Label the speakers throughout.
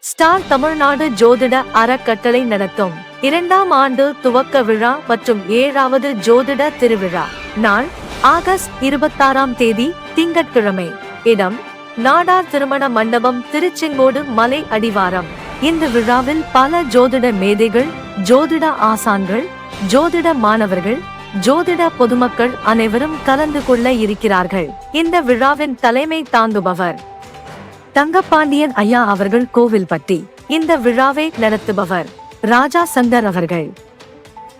Speaker 1: Star Tamil Nadu ஜோதிட அறக்கட்டளை நடத்தும். இரண்டாம் ஆண்டு துவக்க விழா மற்றும் ஏழாவது ஜோதிட திருவிழா. நாள் ஆகஸ்ட் இருபத்தாறாம் தேதி திங்கட்கிழமை. இடம் நாடார் திருமண மண்டபம் திருச்செங்கோடு மலை அடிவாரம். இந்த விழாவில் பல ஜோதிட மேதைகள் ஜோதிட ஆசான்கள் ஜோதிட மாணவர்கள் ஜோதிட பொதுமக்கள் அனைவரும் கலந்து கொள்ள இருக்கிறார்கள். இந்த விழாவின் தலைமை தாங்குபவர் தங்கப்பாண்டியன் ஐயா அவர்கள் கோவில்பட்டி இந்த விழாவை நடத்துபவர் ராஜா சங்கர் அவர்கள்.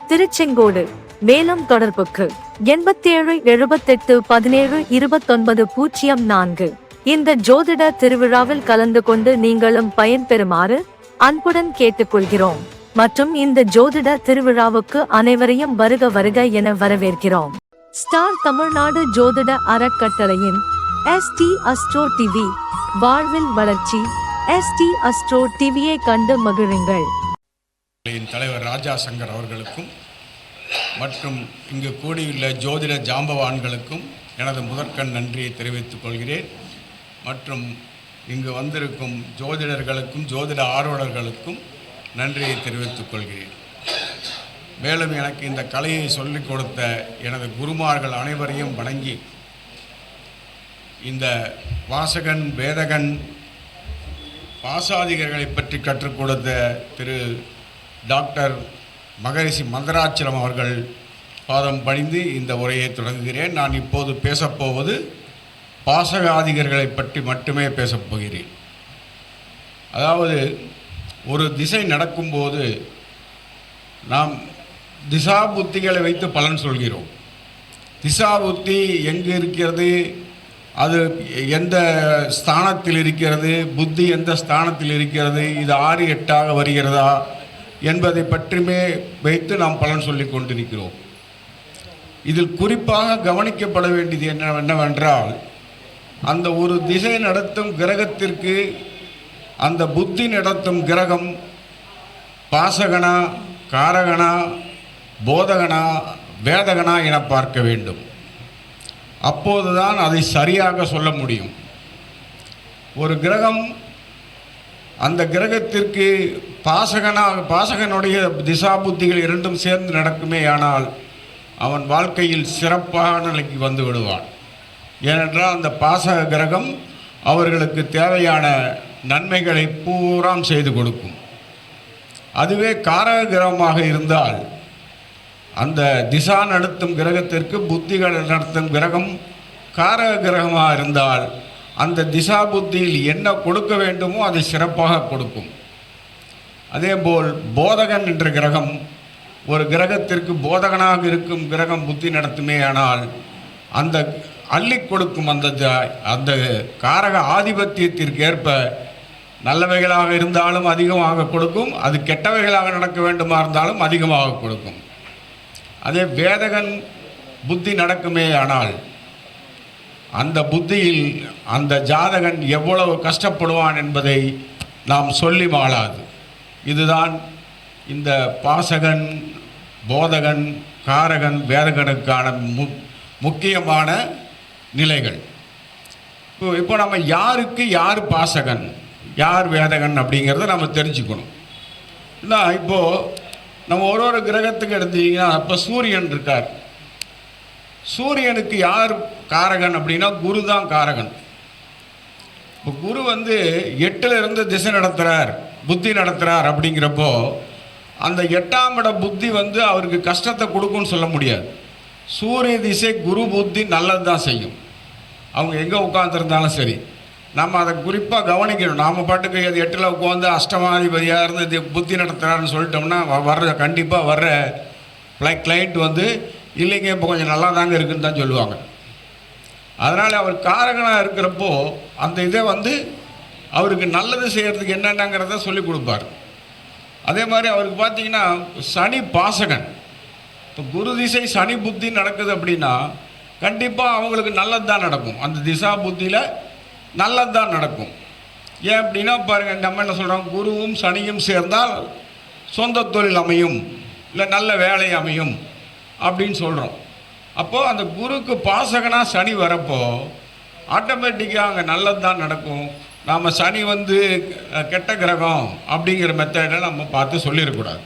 Speaker 1: திருச்செங்கோடு மேலும் தொடர்புக்கு எண்பத்தேழு எழுபத்தெட்டு பதினேழு இருபத்தொன்பது பூஜ்ஜியம் நான்கு. இந்த ஜோதிட திருவிழாவில் கலந்து கொண்டு நீங்களும் பயன்பெறுமாறு அன்புடன் கேட்டுக்கொள்கிறோம். மற்றும் இந்த ஜோதிட திருவிழாவுக்கு அனைவரையும் வருக வருக என வரவேற்கிறோம். ஸ்டார் தமிழ்நாடு ஜோதிட அறக்கட்டளையின் எஸ் டி அஸ்ட்ரோ டிவி வாழ்வில் வளர்ச்சி. எஸ் டி அஸ்ட்ரோ டிவியை கண்டு மகிழுங்கள்.
Speaker 2: தலைவர் ராஜா சங்கர் அவர்களுக்கும் மற்றும் இங்கு கூடியுள்ள ஜோதிட ஜாம்பவான்களுக்கும் எனது முதற்கண் நன்றியை தெரிவித்துக் கொள்கிறேன். மற்றும் இங்கு வந்திருக்கும் ஜோதிடர்களுக்கும் ஜோதிட ஆர்வலர்களுக்கும் நன்றியை தெரிவித்துக் கொள்கிறேன். மேலும் எனக்கு இந்த கலையை சொல்லிக் கொடுத்த எனது குருமார்கள் அனைவரையும் வணங்கி இந்த வாசகன் வேதகன் பாசாதிகர்களை பற்றி கற்றுக் கொடுத்த திரு டாக்டர் மகரிஷி மந்தராச்சலம் அவர்கள் பாதம் பணிந்து இந்த உரையை தொடங்குகிறேன். நான் இப்போது பேசப்போவது பாசகாதிகர்களை பற்றி மட்டுமே பேசப் போகிறேன். அதாவது ஒரு திசை நடக்கும்போது நாம் திசா புத்திகளை வைத்து பலன் சொல்கிறோம். திசா புத்தி எங்கு இருக்கிறது? அது எந்த ஸ்தானத்தில் இருக்கிறது? புத்தி எந்த ஸ்தானத்தில் இருக்கிறது? இது ஆறு எட்டாக வருகிறதா? என்பதை பற்றியுமே வைத்து நாம் பலன் சொல்லி கொண்டிருக்கிறோம். இதில் குறிப்பாக கவனிக்கப்பட வேண்டியது என்ன என்னவென்றால் அந்த ஒரு திசை நடத்தும் கிரகத்திற்கு அந்த புத்தி நடத்தும் கிரகம் பாசகனா காரகனா போதகனா வேதகனா என பார்க்க வேண்டும். அப்போதுதான் அதை சரியாக சொல்ல முடியும். ஒரு கிரகம் அந்த கிரகத்திற்கு பாசகனாக பாசகனுடைய திசா புத்திகள் இரண்டும் சேர்ந்து நடக்குமே ஆனால் அவன் வாழ்க்கையில் சிறப்பான நிலைக்கு வந்து விடுவான். ஏனென்றால் அந்த பாசக கிரகம் அவர்களுக்கு தேவையான நன்மைகளை பூராம் செய்து கொடுக்கும். அதுவே காரக கிரகமாக இருந்தால் அந்த திசா நடத்தும் கிரகத்திற்கு புத்திகள் நடத்தும் கிரகம் காரக கிரகமாக இருந்தால் அந்த திசா புத்தியில் என்ன கொடுக்க வேண்டுமோ அதை சிறப்பாக கொடுக்கும். அதேபோல் போதகன் என்ற கிரகம் ஒரு கிரகத்திற்கு போதகனாக இருக்கும் கிரகம் புத்தி நடத்துமே ஆனால் அந்த அள்ளி கொடுக்கும் அந்த ஜ- அந்த காரக ஆதிபத்தியத்திற்கு ஏற்ப நல்லவைகளாக இருந்தாலும் அதிகமாக கொடுக்கும் அது கெட்டவைகளாக நடக்க வேண்டுமா இருந்தாலும் அதிகமாக கொடுக்கும். அதே வேதகன் புத்தி நடக்குமே ஆனால் அந்த புத்தியில் அந்த ஜாதகன் எவ்வளவு கஷ்டப்படுவான் என்பதை நாம் சொல்லி மாளாது. இதுதான் இந்த பாசகன் போதகன் காரகன் வேதகனுக்கான மு முக்கியமான நிலைகள். இப்போ இப்போ நம்ம யாருக்கு யார் பாசகன் யார் வேதகன் அப்படிங்கிறத நம்ம தெரிஞ்சுக்கணும். இல்லை இப்போது நம்ம ஒரு ஒரு கிரகத்துக்கு எடுத்தீங்கன்னா இப்போ சூரியன் இருக்கார். சூரியனுக்கு யார் காரகன் அப்படின்னா குரு தான் காரகன். இப்போ குரு வந்து எட்டிலிருந்து திசை நடத்துகிறார் புத்தி நடத்துகிறார் அப்படிங்கிறப்போ அந்த எட்டாம் இட புத்தி வந்து அவருக்கு கஷ்டத்தை கொடுக்கும்னு சொல்ல முடியாது. சூரிய திசை குரு புத்தி நல்லது தான் செய்யும். அவங்க எங்கே உட்காந்துருந்தாலும் சரி. நம்ம அதை குறிப்பாக கவனிக்கணும். நாம் பாட்டுக்கு அது எட்டில் உட்காந்து அஷ்டமாதிபதியாக இருந்து இது புத்தி நடத்துகிறாருன்னு சொல்லிட்டோம்னா வர்ற கண்டிப்பாக வர்ற கிளைண்ட் வந்து இல்லைங்க இப்போ கொஞ்சம் நல்லா தாங்க இருக்குன்னு தான் சொல்லுவாங்க. அதனால் அவர் காரகனாக இருக்கிறப்போ அந்த இதை வந்து அவருக்கு நல்லது செய்கிறதுக்கு என்னென்னங்கிறத சொல்லி கொடுப்பார். அதே மாதிரி அவருக்கு பார்த்தீங்கன்னா சனி பாசகன். இப்போ குரு திசை சனி புத்தி நடக்குது அப்படின்னா கண்டிப்பாக அவங்களுக்கு நல்லது தான் நடக்கும். அந்த திசா புத்தியில் நல்லது தான் நடக்கும். ஏன் அப்படின்னா பாருங்கள் நம்ம என்ன சொல்கிறோம் குருவும் சனியும் சேர்ந்தால் சொந்த தொழில் அமையும் இல்லை நல்ல வேலை அமையும் அப்படின்னு சொல்கிறோம் அப்போது அந்த குருக்கு பாசகனாக சனி வரப்போ ஆட்டோமேட்டிக்காக அங்கே நல்லது தான் நடக்கும். நாம் சனி வந்து கெட்ட கிரகம் அப்படிங்கிற மெத்தடை நம்ம பார்த்து சொல்லிடக்கூடாது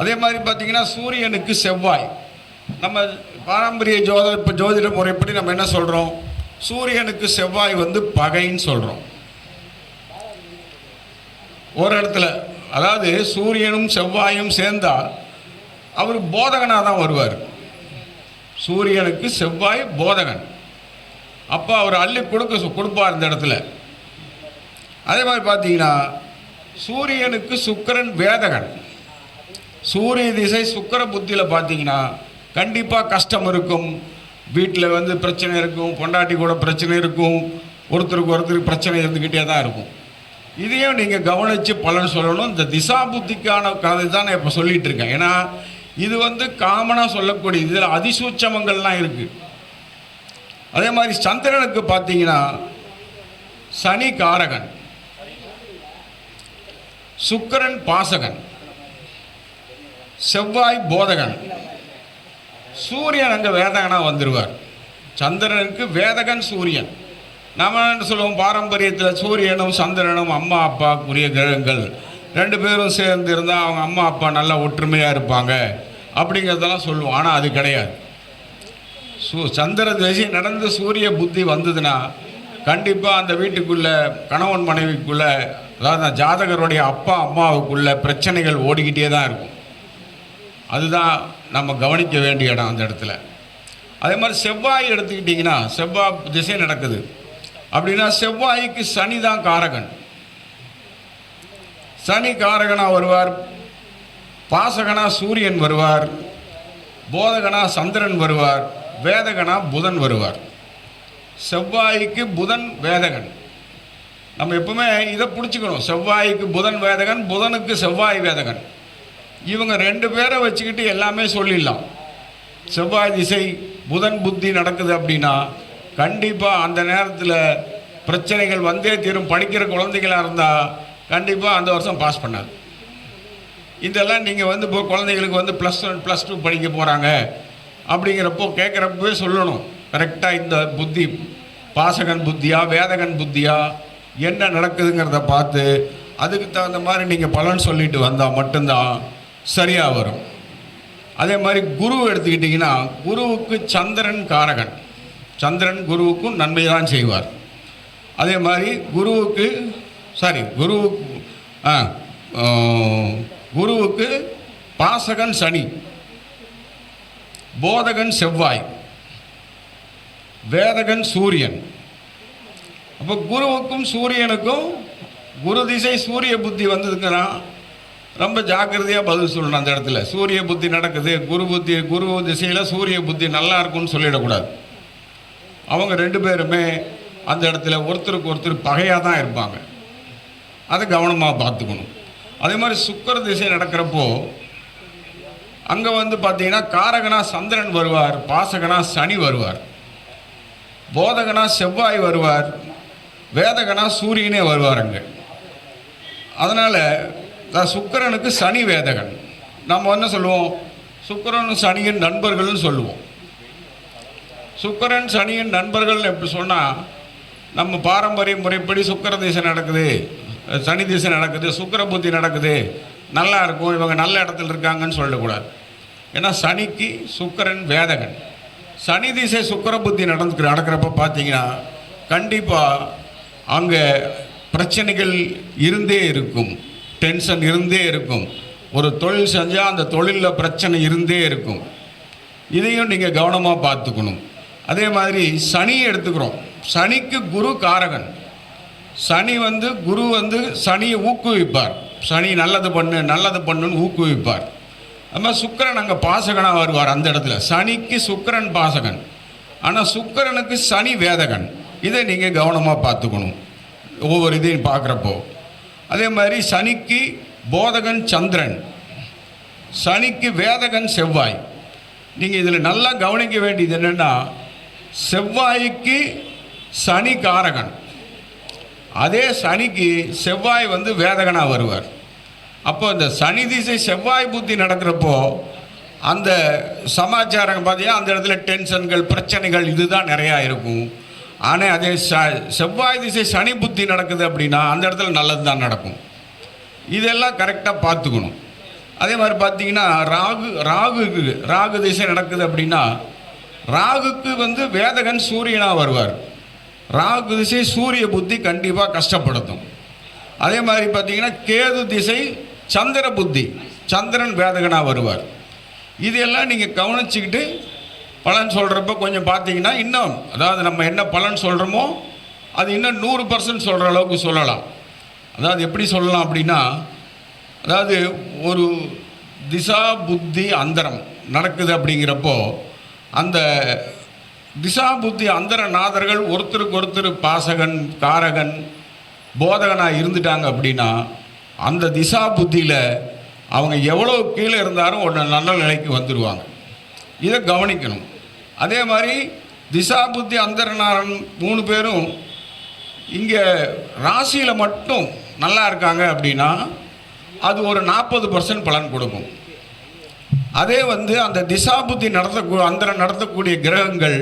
Speaker 2: அதே மாதிரி பார்த்திங்கன்னா சூரியனுக்கு செவ்வாய். நம்ம பாரம்பரிய ஜோத இப்போ ஜோதிட முறைப்படி நம்ம என்ன சொல்கிறோம் சூரியனுக்கு செவ்வாய் வந்து பகைன்னு சொல்கிறோம் ஒரு இடத்துல அதாவது சூரியனும் செவ்வாயும் சேர்ந்தால் அவர் போதகனாக தான் வருவார். சூரியனுக்கு செவ்வாய் போதகன். அப்போ அவர் அள்ளி கொடுக்க கொடுப்பார் இந்த இடத்துல. அதே மாதிரி பார்த்தீங்கன்னா சூரியனுக்கு சுக்கிரன் வேதகன். சூரிய திசை சுக்கிர புத்தியில் பார்த்தீங்கன்னா கண்டிப்பாக கஷ்டம் இருக்கும். வீட்டில் வந்து பிரச்சனை இருக்கும் பொண்டாட்டி கூட பிரச்சனை இருக்கும் ஒருத்தருக்கு ஒருத்தருக்கு பிரச்சனை இருந்துக்கிட்டே தான் இருக்கும். இதையும் நீங்கள் கவனித்து பலன் சொல்லணும். இந்த திசா புத்திக்கான கதை தான் நான் இப்போ சொல்லிகிட்டு இருக்கேன் ஏன்னா இது வந்து காமனாக சொல்லக்கூடிய இதில் அதிசூட்சமங்கள்லாம் இருக்குது அதே மாதிரி சந்திரனுக்கு பார்த்தீங்கன்னா சனி காரகன் சுக்கிரன் பாசகன் செவ்வாய் போதகன் சூரியன் அங்கே வேதகனாக வந்துடுவார் சந்திரனுக்கு வேதகன் சூரியன். நாம என்ன சொல்லுவோம்? பாரம்பரியத்தில் சூரியனும் சந்திரனும் அம்மா அப்பாக்குரிய கிரகங்கள். ரெண்டு பேரும் சேர்ந்து இருந்தால் அவங்க அம்மா அப்பா நல்லா ஒற்றுமையாக இருப்பாங்க. அப்படிங்கிறதெல்லாம் சொல்லுவோம். ஆனால் அது கிடையாது. சூ சந்திர திசை நடந்து சூரிய புத்தி வந்ததுன்னா கண்டிப்பாக அந்த வீட்டுக்குள்ளே கணவன் மனைவிக்குள்ளே அதாவது அந்த ஜாதகருடைய அப்பா அம்மாவுக்குள்ள பிரச்சனைகள் ஓடிக்கிட்டே தான் இருக்கும். அதுதான் நம்ம கவனிக்க வேண்டிய இடம் அந்த இடத்துல. அதே மாதிரி செவ்வாய் எடுத்துக்கிட்டிங்கன்னா செவ்வாய் திசை நடக்குது. அப்படின்னா செவ்வாய்க்கு சனி தான் காரகன். சனி காரகனாக வருவார் பாசகனா சூரியன் வருவார் போதகனா சந்திரன் வருவார் வேதகனா புதன் வருவார். செவ்வாய்க்கு புதன் வேதகன். நம்ம எப்பவுமே இதை பிடிச்சிக்கணும். செவ்வாய்க்கு புதன் வேதகன் புதனுக்கு செவ்வாய் வேதகன். இவங்க ரெண்டு பேரை வச்சுக்கிட்டு எல்லாமே சொல்லிடலாம். செவ்வாய் திசை புதன் புத்தி நடக்குது அப்படின்னா கண்டிப்பாக அந்த நேரத்தில் பிரச்சனைகள் வந்தே தீரும். படிக்கிற குழந்தைகளாக இருந்தால் கண்டிப்பாக அந்த வருஷம் பாஸ் பண்ணாது. இதெல்லாம் நீங்கள் வந்து இப்போ குழந்தைகளுக்கு வந்து ப்ளஸ் ஒன் ப்ளஸ் டூ படிக்க போகிறாங்க அப்படிங்கிறப்போ கேட்குறப்பவே சொல்லணும். கரெக்டாக இந்த புத்தி பாசகன் புத்தியா வேதகன் புத்தியா என்ன நடக்குதுங்கிறத பார்த்து அதுக்கு தகுந்த மாதிரி நீங்கள் பலன் சொல்லிட்டு வந்தால் மட்டும்தான் சரியாக வரும். அதே மாதிரி குரு எடுத்துக்கிட்டிங்கன்னா குருவுக்கு சந்திரன் காரகன். சந்திரன் குருவுக்கும் நன்மை தான் செய்வார். அதே மாதிரி குருவுக்கு சாரி குரு ஆ, குருவுக்கு பாசகன் சனி. போதகன் செவ்வாய். வேதகன் சூரியன். அப்போ குருவுக்கும் சூரியனுக்கும் குரு திசை சூரிய புத்தி வந்ததுங்கன்னா ரொம்ப ஜாக்கிரதையாக பதில் சொல்லணும் அந்த இடத்துல. சூரிய புத்தி நடக்குது குரு புத்தி குரு திசையில் சூரிய புத்தி நல்லா இருக்கும்னு சொல்லிடக்கூடாது. அவங்க ரெண்டு பேருமே அந்த இடத்துல ஒருத்தருக்கு ஒருத்தர் பகையாக தான் இருப்பாங்க. அதை கவனமாக பார்த்துக்கணும். அதே மாதிரி சுக்கர திசை நடக்கிறப்போ அங்கே வந்து பார்த்தீங்கன்னா காரகனா சந்திரன் வருவார் பாசகனா சனி வருவார். போதகனா செவ்வாய் வருவார் வேதகனா சூரியனே வருவார் அங்கே. அதனால் சுக்கிரனுக்கு சனி வேதகன். நம்ம என்ன சொல்லுவோம்? சுக்கிரனும் சனியின் நண்பர்கள்னு சொல்லுவோம். சுக்கிரன் சனியின் நண்பர்கள் எப்படி சொன்னால் நம்ம பாரம்பரிய முறைப்படி சுக்கிர திசை நடக்குது. சனி திசை நடக்குது சுக்கர புத்தி நடக்குது. நல்லா இருக்கும் இவங்க நல்ல இடத்துல இருக்காங்கன்னு சொல்லக்கூடாது. ஏன்னா சனிக்கு சுக்கரன் வேதகன். சனி திசை சுக்கிர புத்தி நடந்து நடக்கிறப்ப பார்த்தீங்கன்னா கண்டிப்பாக அங்கே பிரச்சனைகள் இருந்தே இருக்கும். டென்ஷன் இருந்தே இருக்கும். ஒரு தொழில் செஞ்சால் அந்த தொழிலில் பிரச்சனை இருந்தே இருக்கும். இதையும் நீங்கள் கவனமாக பார்த்துக்கணும். அதே மாதிரி சனி எடுத்துக்கிறோம். சனிக்கு குரு காரகன். சனி வந்து குரு வந்து சனியை ஊக்குவிப்பார். சனி நல்லது பண்ணு நல்லது பண்ணுன்னு ஊக்குவிப்பார். நம்ம சுக்கிரன் அங்கே பாசகனாக வருவார் அந்த இடத்துல. சனிக்கு சுக்கிரன் பாசகன். ஆனால் சுக்கரனுக்கு சனி வேதகன். இதை நீங்கள் கவனமாக பார்த்துக்கணும். ஒவ்வொரு இதையும் பார்க்குறப்போ. அதே மாதிரி சனிக்கு போதகன் சந்திரன் சனிக்கு வேதகன் செவ்வாய். நீங்கள் இதில் நல்லா கவனிக்க வேண்டியது என்னென்னா செவ்வாய்க்கு சனி காரகன். அதே சனிக்கு செவ்வாய் வந்து வேதகனாக வருவார். அப்போ இந்த சனி திசை செவ்வாய் புத்தி நடக்கிறப்போ அந்த சமாச்சாரம் பார்த்தீங்கன்னா அந்த இடத்துல டென்ஷன்கள் பிரச்சனைகள் இதுதான் நிறையா இருக்கும். ஆனால் அதே ச செவ்வாய் திசை சனி புத்தி நடக்குது அப்படின்னா அந்த இடத்துல நல்லது தான் நடக்கும். இதெல்லாம் கரெக்டாக பார்த்துக்கணும். அதே மாதிரி பார்த்தீங்கன்னா ராகு ராகுக்கு ராகு திசை நடக்குது அப்படின்னா ராகுக்கு வந்து வேதகன் சூரியனாக வருவார். ராகு திசை சூரிய புத்தி கண்டிப்பாக கஷ்டப்படுத்தும். அதே மாதிரி பார்த்தீங்கன்னா கேது திசை சந்திர புத்தி சந்திரன் வேதகனாக வருவார். இதெல்லாம் நீங்கள் கவனிச்சுக்கிட்டு பலன் சொல்கிறப்ப கொஞ்சம் பார்த்தீங்கன்னா இன்னும் அதாவது நம்ம என்ன பலன் சொல்கிறோமோ அது இன்னும் நூறு பர்சன்ட் சொல்கிற அளவுக்கு சொல்லலாம். அதாவது எப்படி சொல்லலாம் அப்படின்னா அதாவது ஒரு திசா புத்தி அந்தரம் நடக்குது அப்படிங்கிறப்போ அந்த திசா புத்தி அந்தர நாதர்கள் ஒருத்தருக்கு ஒருத்தர் பாசகன் காரகன் போதகனாக இருந்துட்டாங்க அப்படின்னா அந்த திசா புத்தியில் அவங்க எவ்வளோ கீழே இருந்தாலும் ஒரு நல்ல நிலைக்கு வந்துடுவாங்க இதை கவனிக்கணும். அதே மாதிரி திசா புத்தி மூணு பேரும் இங்கே ராசியில் மட்டும் நல்லா இருக்காங்க அப்படின்னா அது ஒரு நாற்பது பர்சன்ட் பலன் கொடுக்கும். அதே வந்து அந்த திசா புத்தி நடத்த அந்த நடத்தக்கூடிய கிரகங்கள்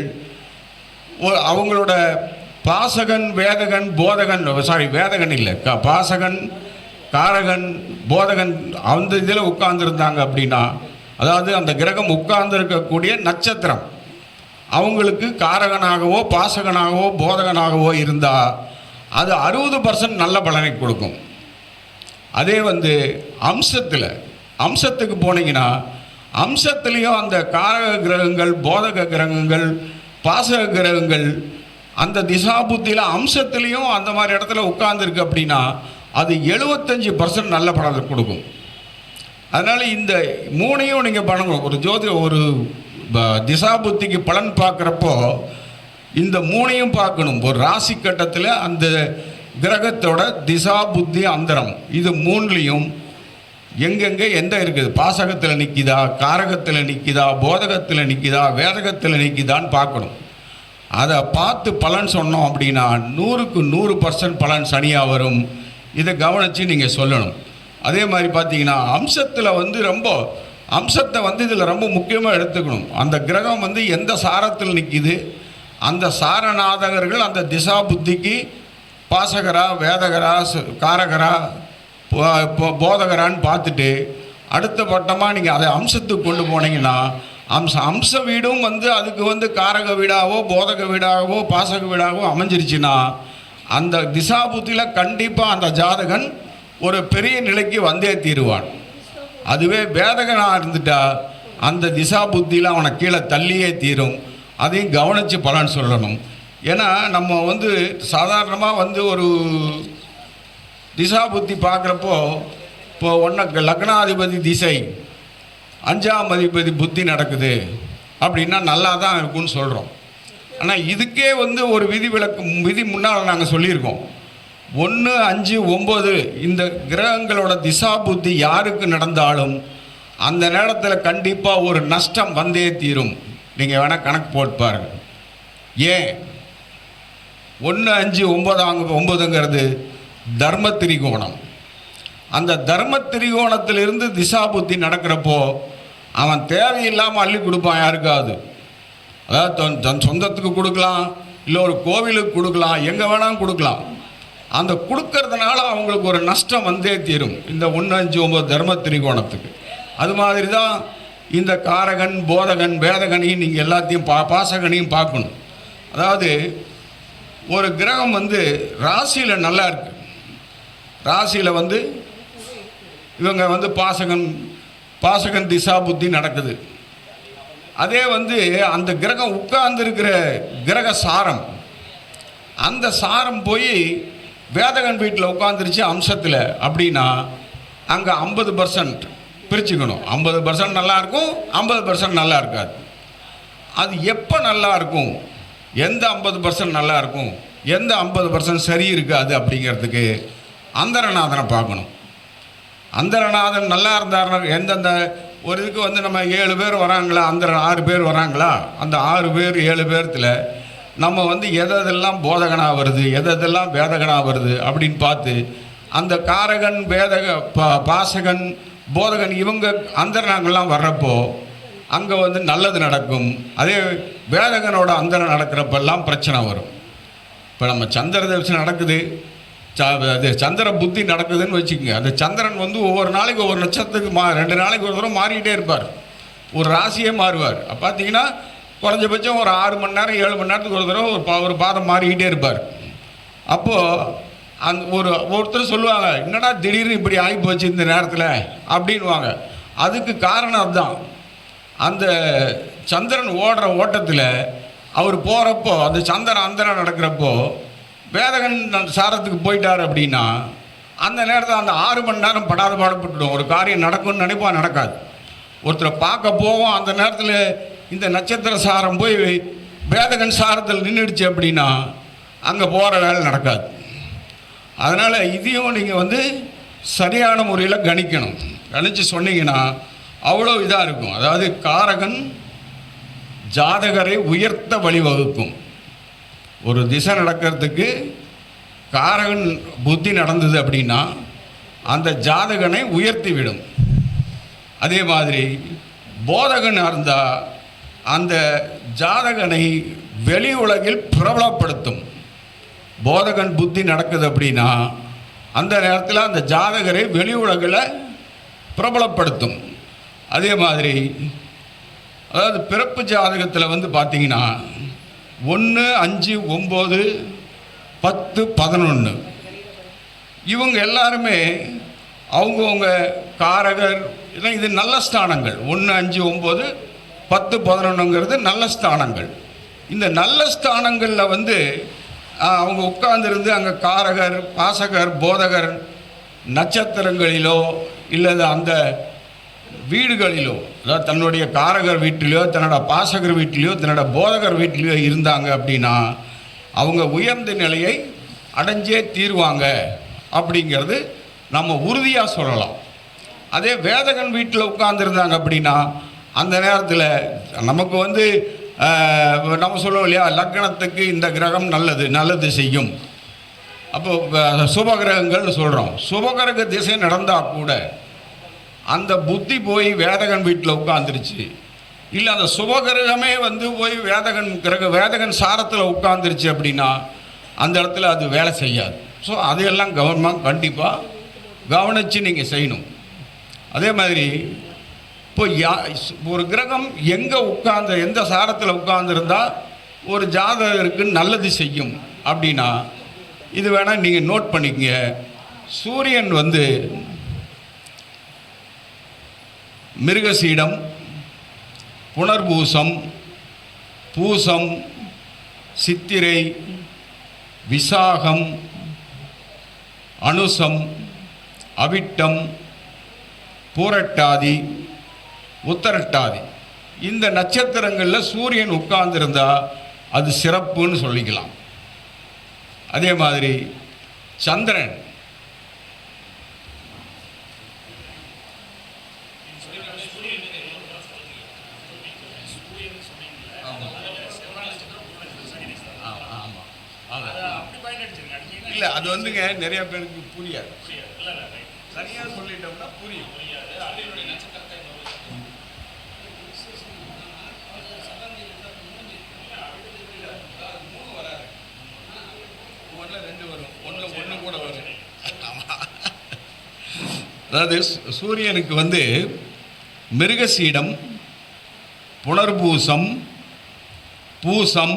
Speaker 2: அவங்களோட பாசகன் வேதகன் போதகன் சாரி வேதகன் இல்லை க- பாசகன் காரகன் போதகன் அந்த இதில் உட்கார்ந்துருந்தாங்க அப்படின்னா அதாவது அந்த கிரகம் உட்கார்ந்துருக்கக்கூடிய நட்சத்திரம். அவங்களுக்கு காரகனாகவோ பாசகனாகவோ போதகனாகவோ இருந்தால் அது அறுபது பர்சன்ட் நல்ல பலனை கொடுக்கும். அதே வந்து அம்சத்தில் அம்சத்துக்கு போனீங்கன்னா அம்சத்துலேயும் அந்த காரக கிரகங்கள் போதக கிரகங்கள் பாசக கிரகங்கள் அந்த திசா புத்தியில் அம்சத்துலேயும் அந்த மாதிரி இடத்துல உட்கார்ந்துருக்கு அப்படின்னா அது எழுபத்தஞ்சி பர்சன்ட் நல்ல பலனை கொடுக்கும். அதனால் இந்த மூணையும் நீங்கள் பண்ணணும். ஒரு ஜோதி ஒரு ப- திசா புத்திக்கு பலன் பார்க்குறப்போ இந்த மூணையும் பார்க்கணும். ஒரு ராசி கட்டத்தில் அந்த கிரகத்தோட திசா புத்தி அந்தரம் இது மூணுலேயும் எங்கெங்கே எந்த இருக்குது? பாசகத்தில் நிற்கிதா காரகத்தில் நிற்கிதா போதகத்தில் நிற்கிதா வேதகத்தில் நிற்கிதான்னு பார்க்கணும். அதை பார்த்து பலன் சொன்னோம் அப்படின்னா நூறுக்கு நூறு பர்சன்ட் பலன் சனியாக வரும். இதை கவனித்து நீங்கள் சொல்லணும். அதே மாதிரி பார்த்தீங்கன்னா அம்சத்தில் வந்து ரொம்ப அம்சத்தை வந்து இதில் ரொம்ப முக்கியமாக எடுத்துக்கணும். அந்த கிரகம் வந்து எந்த சாரத்தில் நிற்கிது அந்த சாரநாதகர்கள் அந்த திசா புத்திக்கு பாசகரா வேதகரா காரகரா போதகரான்னு பார்த்துட்டு அடுத்த பட்டமாக நீங்கள் அதை அம்சத்துக்கு கொண்டு போனீங்கன்னா அம்ச அம்ச வீடும் வந்து அதுக்கு வந்து காரக வீடாகவோ போதக வீடாகவோ பாசக வீடாகவோ அமைஞ்சிருச்சுன்னா அந்த திசா புத்தியில் கண்டிப்பாக அந்த ஜாதகன் ஒரு பெரிய நிலைக்கு வந்தே தீருவான். அதுவே வேதகனாக இருந்துட்டா அந்த திசா புத்தியில் அவனை கீழே தள்ளியே தீரும். அதையும் கவனித்து பலன் சொல்லணும். ஏன்னா நம்ம வந்து சாதாரணமாக வந்து ஒரு திசா புத்தி பார்க்குறப்போ இப்போ ஒன்று லக்னாதிபதி திசை அஞ்சாம் அதிபதி புத்தி நடக்குது. அப்படின்னா நல்லா தான் இருக்கும்னு சொல்கிறோம் ஆனால் இதுக்கே வந்து ஒரு விதி விலக்கு விதி முன்னால் நாங்கள் சொல்லியிருக்கோம். ஒன்று அஞ்சு ஒம்பது இந்த கிரகங்களோட திசா புத்தி யாருக்கு நடந்தாலும் அந்த நேரத்தில் கண்டிப்பாக ஒரு நஷ்டம் வந்தே தீரும். நீங்கள் வேணால் கணக்கு போட்டு ஏன்? ஒன்று அஞ்சு ஒம்பதாங்க ஒம்பதுங்கிறது தர்ம திரிகோணம் அந்த தர்ம திரிகோணத்திலிருந்து திசா புத்தி நடக்கிறப்போ அவன் தேவையில்லாமல் அள்ளி கொடுப்பான் யாருக்காவது. அதாவது தன் தன் சொந்தத்துக்கு கொடுக்கலாம் இல்லை ஒரு கோவிலுக்கு கொடுக்கலாம் எங்கே வேணாலும் கொடுக்கலாம். அந்த கொடுக்கறதுனால அவங்களுக்கு ஒரு நஷ்டம் வந்தே தீரும். இந்த ஒன்று அஞ்சு ஒம்பது தர்ம திரிகோணத்துக்கு அது மாதிரி தான் இந்த காரகன் போதகன் வேதகனையும் நீங்கள் எல்லாத்தையும் பா பாசகனையும் பார்க்கணும். அதாவது ஒரு கிரகம் வந்து ராசியில் நல்லா இருக்கு. ராசியில் வந்து இவங்க வந்து பாசகன் பாசகன் திசா புத்தி நடக்குது. அதே வந்து அந்த கிரகம் உட்கார்ந்துருக்கிற கிரக சாரம். அந்த சாரம் போய் வேதகன் வீட்டில் உட்காந்துருச்சு அம்சத்தில். அப்படின்னா அங்கே ஐம்பது பர்சன்ட் பிரிச்சுக்கணும். ஐம்பது பர்சன்ட் நல்லாயிருக்கும் ஐம்பது பர்சன்ட் நல்லா இருக்காது அது எப்போ நல்லா இருக்கும் எந்த ஐம்பது பர்சன்ட் நல்லா இருக்கும் எந்த ஐம்பது பர்சன்ட் சரி இருக்காது அப்படிங்கிறதுக்கு அந்தரநாதனை பார்க்கணும். அந்தரநாதன் நல்லா இருந்தாருன்னா எந்தெந்த ஒரு இதுக்கு வந்து நம்ம ஏழு பேர் வராங்களா? அந்த ஆறு பேர் வராங்களா? அந்த ஆறு பேர் ஏழு பேர்த்தில் நம்ம வந்து எதெல்லாம் போதகனாக வருது எதெல்லாம் வேதகனாக வருது அப்படின்னு பார்த்து அந்த காரகன் வேதக பா பாசகன் போதகன் இவங்க அந்தரநாங்கள்லாம் வர்றப்போ அங்கே வந்து நல்லது நடக்கும். அதே வேதகனோட அந்தரம் நடக்கிறப்பெல்லாம் பிரச்சனை வரும். இப்போ நம்ம சந்திர தரிசனம் நடக்குது. ச அது சந்திர புத்தி நடக்குதுன்னு வச்சுக்கோங்க. அந்த சந்திரன் வந்து ஒவ்வொரு நாளைக்கு ஒவ்வொரு நட்சத்திரத்துக்கு மா ரெண்டு நாளைக்கு ஒரு தூரம் மாறிக்கிட்டே இருப்பார். ஒரு ராசியே மாறுவார். அப்போ பார்த்தீங்கன்னா குறைஞ்சபட்சம் ஒரு ஆறு மணி நேரம் ஏழு மணி நேரத்துக்கு ஒரு தடவை ஒரு பா ஒரு பாதம் மாறிக்கிட்டே இருப்பார். அப்போது அந் ஒரு ஒருத்தர் சொல்லுவாங்க என்னடா திடீர்னு இப்படி ஆகி போச்சு இந்த நேரத்தில்? அப்படின்வாங்க அதுக்கு காரணம் அதுதான். அந்த சந்திரன் ஓடுற ஓட்டத்தில் அவர் போகிறப்போ அந்த சந்திரன் அந்தரம் நடக்கிறப்போ வேதகன் அந்த சாரத்துக்கு போயிட்டார் அப்படின்னா அந்த நேரத்தில் அந்த ஆறு மணி நேரம் படாத பாடுபட்டுடும். ஒரு காரியம் நடக்கும்னு நினைப்பா நடக்காது. ஒருத்தரை பார்க்க போவோம் அந்த நேரத்தில் இந்த நட்சத்திர சாரம் போய் வேதகன் சாரத்தில் நின்றுடுச்சு அப்படின்னா அங்கே போகிற வேலை நடக்காது. அதனால் இதையும் நீங்கள் வந்து சரியான முறையில் கணிக்கணும். கணித்து சொன்னீங்கன்னா அவ்வளோ இதாக இருக்கும். அதாவது காரகன் ஜாதகரை உயர்த்த வழிவகுக்கும். ஒரு திசை நடக்கிறதுக்கு காரகன் புத்தி நடந்தது அப்படின்னா அந்த ஜாதகனை உயர்த்தி விடும். அதே மாதிரி போதகன் இருந்தால் அந்த ஜாதகனை வெளி உலகில் பிரபலப்படுத்தும். போதகன் புத்தி நடக்குது அப்படின்னா அந்த நேரத்தில் அந்த ஜாதகரை வெளி உலகில் பிரபலப்படுத்தும். அதே மாதிரி அதாவது பிறப்பு ஜாதகத்தில் வந்து பார்த்தீங்கன்னா ஒன்று அஞ்சு ஒம்பது பத்து பதினொன்று இவங்க எல்லாருமே அவங்கவுங்க காரகர் இல்லை இது நல்ல ஸ்தானங்கள். ஒன்று அஞ்சு ஒம்பது பத்து பதினொன்றுங்கிறது நல்ல ஸ்தானங்கள். இந்த நல்ல ஸ்தானங்களில் வந்து அவங்க உட்கார்ந்துருந்து அங்கே காரகர் பாசகர் போதகர் நட்சத்திரங்களிலோ இல்லது அந்த வீடுகளிலோ அதாவது தன்னுடைய காரகர் வீட்டிலையோ தன்னோட பாசகர் வீட்டிலையோ தன்னோட போதகர் வீட்டிலையோ இருந்தாங்க அப்படின்னா அவங்க உயர்ந்த நிலையை அடைஞ்சே தீருவாங்க அப்படிங்கிறது நம்ம உறுதியாக சொல்லலாம். அதே வேதகன் வீட்டில் உட்கார்ந்துருந்தாங்க அப்படின்னா அந்த நேரத்தில் நமக்கு வந்து நம்ம சொல்லுவோம் இல்லையா லக்னத்துக்கு இந்த கிரகம் நல்லது நல்லது செய்யும். அப்போ சுப சுபகிரகங்கள்னு சொல்கிறோம் சுபகிரக திசை நடந்தால் கூட அந்த புத்தி போய் வேதகன் வீட்டில் உட்காந்துருச்சு இல்லை அந்த சுபகிரகமே வந்து போய் வேதகன் கிரக வேதகன் சாரத்தில் உட்காந்துருச்சு அப்படின்னா அந்த இடத்துல அது வேலை செய்யாது. ஸோ அதையெல்லாம் கவனமாக கண்டிப்பாக கவனித்து நீங்கள் செய்யணும். அதே மாதிரி இப்போ யா ஒரு கிரகம் எங்கே உட்கார்ந்து எந்த சாரத்தில் உட்கார்ந்துருந்தா ஒரு ஜாதகருக்கு நல்லது செய்யும் அப்படின்னா இது வேணால் நீங்கள் நோட் பண்ணிக்கங்க. சூரியன் வந்து மிருகசீடம் புனர்பூசம் பூசம் சித்திரை விசாகம் அனுசம் அவிட்டம் பூரட்டாதி உத்தரட்டாதி இந்த நட்சத்திரங்களில் சூரியன் உட்கார்ந்திருந்தா அது சிறப்புன்னு சொல்லிக்கலாம் அதே மாதிரி சந்திரன் இல்லை அது வந்துங்க நிறைய பேருக்கு புரியாது சரியாக சொல்லிட்டோம்னா புரியும் ஒன்றில் ரெண்டு வரும். ஒன்றில் ஒன்று கூட வரும் அதாவது சு- சூரியனுக்கு வந்து மிருகசீடம் புனர்பூசம் பூசம்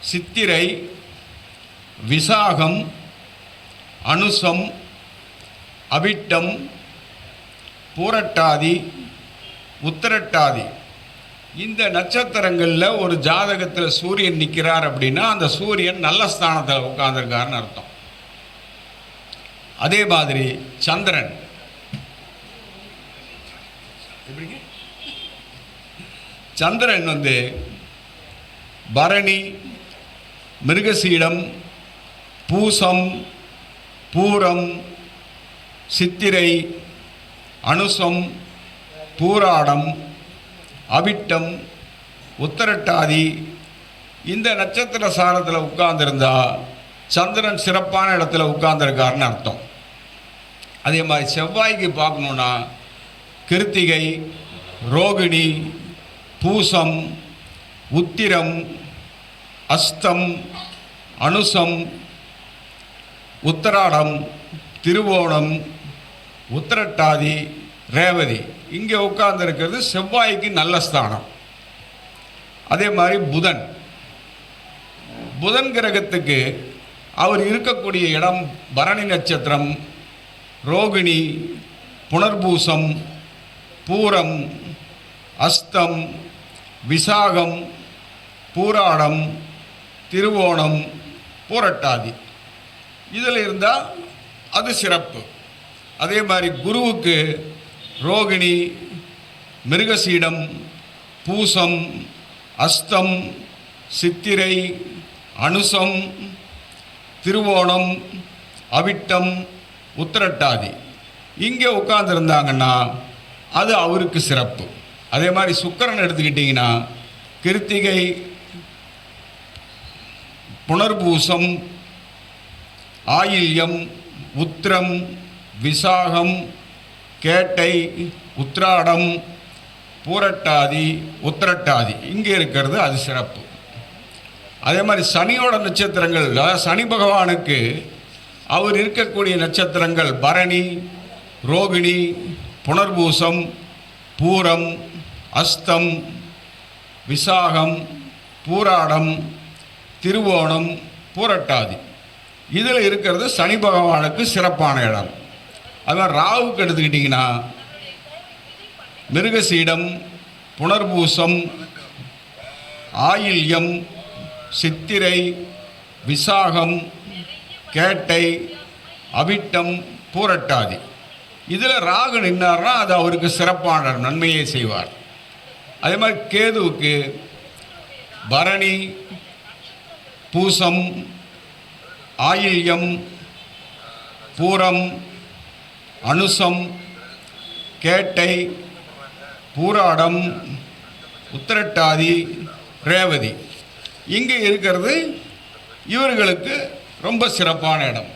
Speaker 2: சித்திரை விசாகம் அனுசம் அவிட்டம் பூரட்டாதி உத்திரட்டாதி. இந்த நட்சத்திரங்களில் ஒரு ஜாதகத்தில் சூரியன் நிற்கிறார் அப்படின்னா அந்த சூரியன் நல்ல ஸ்தானத்தில் உட்காந்துருக்காருன்னு அர்த்தம். அதே மாதிரி சந்திரன். எப்படிங்க? சந்திரன் வந்து பரணி மிருகசீடம் பூசம் பூரம் சித்திரை அனுசம் பூராடம் அவிட்டம் உத்தரட்டாதி இந்த நட்சத்திர சாரத்தில் உட்கார்ந்துருந்தா சந்திரன் சிறப்பான இடத்துல உட்கார்ந்துருக்காருன்னு அர்த்தம். அதே மாதிரி செவ்வாய்க்கு பார்க்கணுன்னா கிருத்திகை ரோகிணி பூசம் உத்திரம் அஸ்தம் அனுசம் உத்தராடம் திருவோணம் உத்தரட்டாதி ரேவதி இங்கே உட்கார்ந்துருக்கிறது செவ்வாய்க்கு நல்ல ஸ்தானம். அதே மாதிரி புதன். புதன் கிரகத்துக்கு அவர் இருக்கக்கூடிய இடம் பரணி நட்சத்திரம் ரோகிணி புனர்பூசம் பூரம் அஸ்தம் விசாகம் பூராடம் திருவோணம் பூரட்டாதி. இதில் இருந்தால் அது சிறப்பு. அதே மாதிரி குருவுக்கு ரோகிணி மிருகசீடம் பூசம் அஸ்தம் சித்திரை அனுசம் திருவோணம் அவிட்டம் உத்திரட்டாதி. இங்கே உட்கார்ந்துருந்தாங்கன்னா அது அவருக்கு சிறப்பு. அதே மாதிரி சுக்கிரன் எடுத்துக்கிட்டிங்கன்னா கிருத்திகை புனர்பூசம் ஆயில்யம் உத்திரம் விசாகம் கேட்டை உத்ராடம் பூரட்டாதி உத்திரட்டாதி. இங்கே இருக்கிறது அது சிறப்பு. அதே மாதிரி சனியோட நட்சத்திரங்கள் அதாவது சனி பகவானுக்கு அவர் இருக்கக்கூடிய நட்சத்திரங்கள் பரணி ரோகிணி புனர்பூசம் பூரம் அஸ்தம் விசாகம் பூராடம் திருவோணம் பூரட்டாதி. இதில் இருக்கிறது சனி பகவானுக்கு சிறப்பான இடம். அது மாதிரி ராகுக்கு எடுத்துக்கிட்டிங்கன்னா மிருகசீடம் புனர்பூசம் ஆயில்யம் சித்திரை விசாகம் கேட்டை அவிட்டம் பூரட்டாதி. இதில் ராகு நின்னார்னா அது அவருக்கு சிறப்பான நன்மையை செய்வார். அதே மாதிரி கேதுவுக்கு பரணி பூசம் ஆயில்யம் பூரம் அனுசம் கேட்டை பூராடம் உத்திரட்டாதி ரேவதி. இங்கே இருக்கிறது இவர்களுக்கு ரொம்ப சிறப்பான இடம்.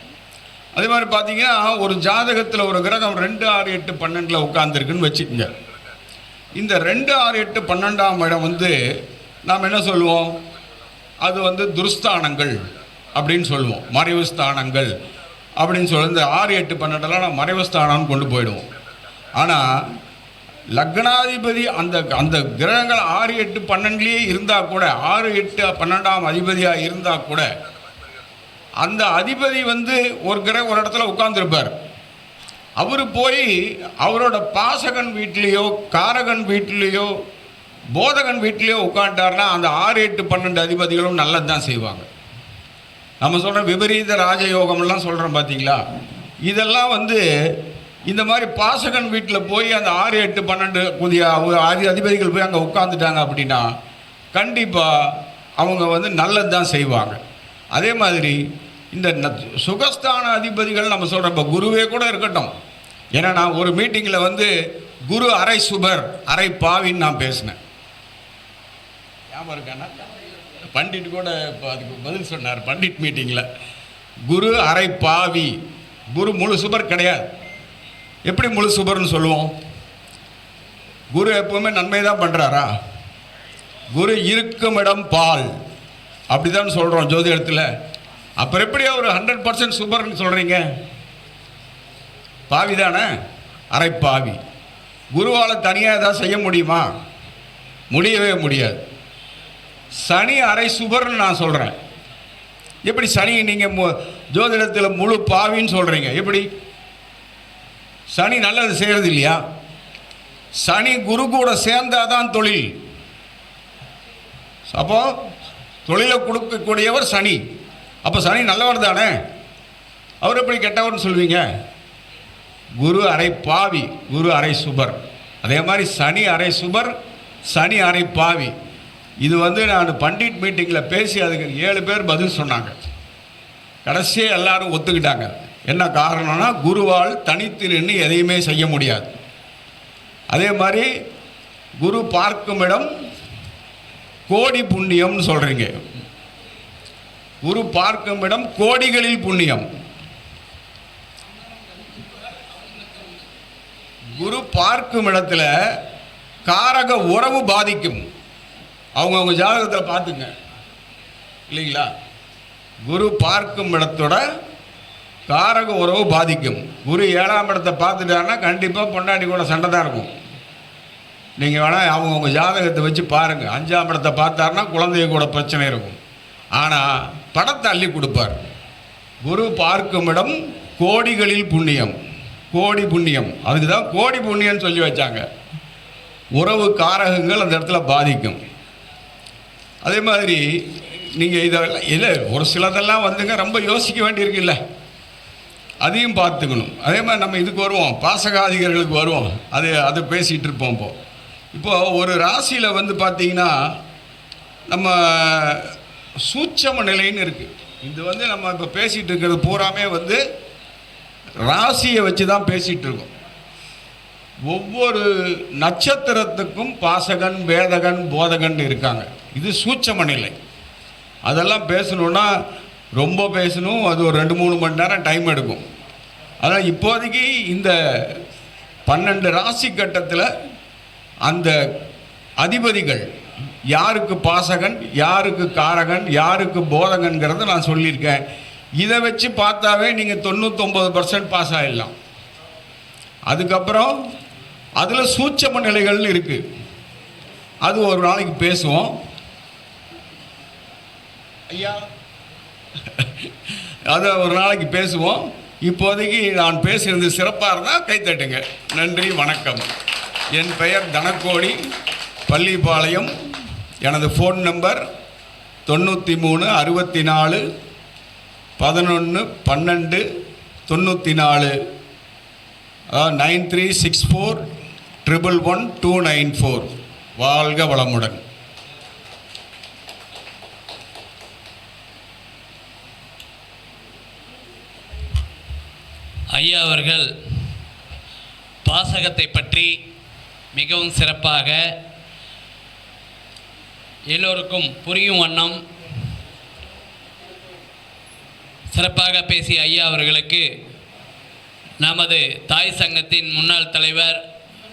Speaker 2: அதே மாதிரி பார்த்தீங்கன்னா ஒரு ஜாதகத்தில் ஒரு கிரகம் ரெண்டு ஆறு எட்டு பன்னெண்டில் உட்காந்துருக்குன்னு வச்சுக்கோங்க. இந்த ரெண்டு ஆறு எட்டு பன்னெண்டாம் இடம் வந்து நாம் என்ன சொல்லுவோம்? அது வந்து துர்ஸ்தானங்கள் அப்படின்னு சொல்லுவோம். மறைவு ஸ்தானங்கள் அப்படின்னு சொல்லி இந்த ஆறு எட்டு பன்னெண்டெல்லாம் நான் மறைவஸ்தானம்னு கொண்டு போயிடுவோம். ஆனால் லக்னாதிபதி அந்த அந்த கிரகங்கள் ஆறு எட்டு பன்னெண்டுலேயே இருந்தால் கூட ஆறு எட்டு பன்னெண்டாம் அதிபதியாக இருந்தால் கூட அந்த அதிபதி வந்து ஒரு கிரகம் ஒரு இடத்துல உட்கார்ந்துருப்பார். அவர் போய் அவரோட பாசகன் வீட்லேயோ காரகன் வீட்லேயோ போதகன் வீட்லேயோ உட்காந்துட்டார்னா அந்த ஆறு எட்டு பன்னெண்டு அதிபதிகளும் நல்லது தான் செய்வாங்க. நம்ம சொல்கிற விபரீத ராஜயோகம்லாம் சொல்கிறோம் பார்த்தீங்களா இதெல்லாம் வந்து இந்த மாதிரி பாசகன் வீட்டில் போய் அந்த ஆறு எட்டு பன்னெண்டு புதிய அதி அதிபதிகள் போய் அங்கே உட்காந்துட்டாங்க அப்படின்னா கண்டிப்பாக அவங்க வந்து நல்லது தான் செய்வாங்க. அதே மாதிரி இந்த சுகஸ்தான அதிபதிகள் நம்ம சொல்கிறோம் இப்போ குருவே கூட இருக்கட்டும். ஏன்னா நான் ஒரு மீட்டிங்கில் வந்து குரு அரை சுபர் அரை பாவின்னு நான் பேசினேன். ஞாபகம் இருக்காண்ணா பண்டிட் கூட இப்போ அதுக்கு பதில் சொன்னார் பண்டிட் மீட்டிங்கில் குரு அரை பாவி. குரு முழு சுபர் கிடையாது. எப்படி முழு சுபர்னு சொல்லுவோம்? குரு எப்பவுமே நன்மை தான் பண்ணுறாரா குரு இருக்கும் இடம் பால். அப்படி தான் சொல்கிறோம் ஜோதிடத்தில். அப்புறம் எப்படி அவர் ஹண்ட்ரட் பர்சன்ட் சுபர்னு சொல்கிறீங்க பாவி தானே? அரை பாவி. குருவால் தனியாக ஏதாவது செய்ய முடியுமா? முடியவே முடியாது. சனி அரை சுபர்னு நான் சொல்கிறேன் எப்படி சனி நீங்கள் மு ஜோதிடத்தில் முழு பாவின்னு சொல்கிறீங்க எப்படி? சனி நல்லது செய்கிறது இல்லையா? சனி குரு கூட சேர்ந்தாதான் தொழில். அப்போ தொழிலை கொடுக்கக்கூடியவர் சனி. அப்போ சனி நல்லவர் தானே? அவர் எப்படி கெட்டவர்னு சொல்வீங்க? குரு அரை பாவி குரு அரை சுபர் அதே மாதிரி சனி அரை சுபர் சனி அரை பாவி. இது வந்து நான் பண்டிட் மீட்டிங்கில் பேசி அதுக்கு ஏழு பேர் பதில் சொன்னாங்க. கடைசியாக எல்லாரும் ஒத்துக்கிட்டாங்க. என்ன காரணம்னா குருவால் தனித்து நின்று எதையுமே செய்ய முடியாது. அதே மாதிரி குரு பார்க்கும் இடம் கோடி புண்ணியம்னு சொல்கிறீங்க குரு பார்க்கும் இடம் கோடிகளில் புண்ணியம். குரு பார்க்கும் இடத்துல காரக உறவு பாதிக்கும். அவங்கவுங்க ஜாதகத்தை பார்த்துங்க. இல்லைங்களா? குரு பார்க்கும் இடத்தோட காரக உறவு பாதிக்கும். குரு ஏழாம் இடத்தை பார்த்துட்டாருன்னா கண்டிப்பாக பொண்டாட்டி கூட சண்டை தான் இருக்கும். நீங்கள் வேணால் அவங்க உங்கள் ஜாதகத்தை வச்சு பாருங்கள் அஞ்சாம் இடத்தை பார்த்தாருன்னா குழந்தைய கூட பிரச்சனை இருக்கும். ஆனால் படத்தை அள்ளி கொடுப்பார். குரு பார்க்கும் இடம் கோடிகளில் புண்ணியம். கோடி புண்ணியம். அதுக்கு தான் கோடி புண்ணியம்னு சொல்லி வச்சாங்க. உறவு காரகங்கள் அந்த இடத்துல பாதிக்கும். அதே மாதிரி நீங்கள் இதெல்லாம் இல்லை ஒரு சிலதெல்லாம் வந்துங்க ரொம்ப யோசிக்க வேண்டியிருக்குல்ல. அதையும் பார்த்துக்கணும். அதே மாதிரி நம்ம இதுக்கு வருவோம். பாசகாதிகர்களுக்கு வருவோம். அது அதை பேசிகிட்டு இருப்போம் இப்போ இப்போது ஒரு ராசியில் வந்து பார்த்தீங்கன்னா நம்ம சூட்சம நிலைன்னு இருக்குது இது வந்து நம்ம இப்போ பேசிகிட்டு இருக்கிறது பூராமே வந்து ராசியை வச்சு தான் பேசிகிட்டு இருக்கோம் ஒவ்வொரு நட்சத்திரத்துக்கும் பாசகன் வேதகன் போதகன் இருக்காங்க. இது சூட்சம நிலை அதெல்லாம் பேசணுன்னா ரொம்ப பேசணும் அது ஒரு ரெண்டு மூணு மணி நேரம் டைம் எடுக்கும். அதனால் இப்போதைக்கு இந்த பன்னெண்டு ராசி கட்டத்தில் அந்த அதிபதிகள் யாருக்கு பாசகன் யாருக்கு காரகன் யாருக்கு போதகன்கிறத நான் சொல்லியிருக்கேன். இதை வச்சு பார்த்தாவே நீங்கள் தொண்ணூத்தொம்பது பர்சன்ட் பாஸ் ஆகிடலாம் அதுக்கப்புறம் அதில் சூட்சம நிலைகள்னு இருக்குது அது ஒரு நாளைக்கு பேசுவோம். ஐயா. அதை ஒரு நாளைக்கு பேசுவோம். இப்போதைக்கு நான் பேசுகிறது சிறப்பாக இருந்தால் கைத்தட்டுங்க நன்றி வணக்கம். என் பெயர் தனக்கோடி பள்ளிப்பாளையம் எனது ஃபோன் நம்பர் தொண்ணூற்றி மூணு அறுபத்தி நாலு பதினொன்று பன்னெண்டு தொண்ணூற்றி நாலு nine three six four triple one two nine four. வாழ்க வளமுடன்.
Speaker 3: ஐயா அவர்கள் பாசகத்தை பற்றி மிகவும் சிறப்பாக எல்லோருக்கும் புரியும் வண்ணம் சிறப்பாக பேசிய ஐயா அவர்களுக்கு நமது தாய் சங்கத்தின் முன்னாள் தலைவர்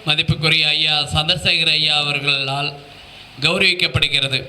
Speaker 3: மதிப்புக்குரிய ஐயா சந்திரசேகர் ஐயா அவர்களால் கௌரவிக்கப்படுகிறது.